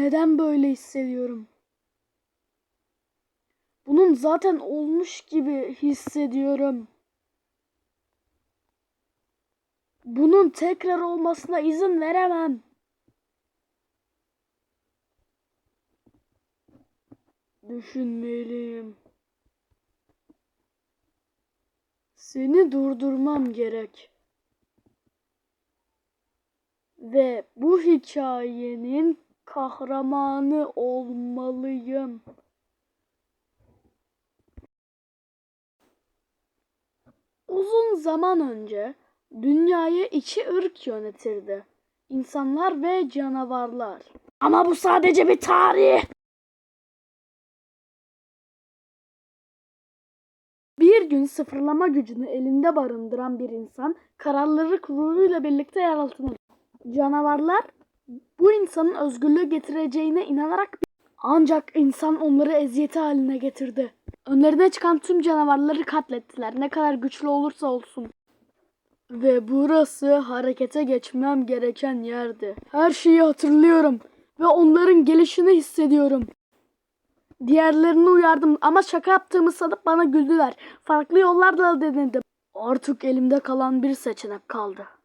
Neden böyle hissediyorum? Bunun zaten olmuş gibi hissediyorum. Bunun tekrar olmasına izin veremem. Düşünmeliyim. Seni durdurmam gerek. Ve bu hikayenin kahramanı olmalıyım. Uzun zaman önce dünyayı iki ırk yönetirdi. İnsanlar ve canavarlar. Ama bu sadece bir tarih. Bir gün sıfırlama gücünü elinde barındıran bir insan kararlılık ruhuyla birlikte yaratılır. Canavarlar bu insanın özgürlüğü getireceğine inanarak ancak insan onları eziyeti haline getirdi. Önlerine çıkan tüm canavarları katlettiler ne kadar güçlü olursa olsun. Ve burası harekete geçmem gereken yerdi. Her şeyi hatırlıyorum ve onların gelişini hissediyorum. Diğerlerini uyardım ama şaka yaptığımı sanıp bana güldüler. Farklı yollarla denedim. Artık elimde kalan bir seçenek kaldı.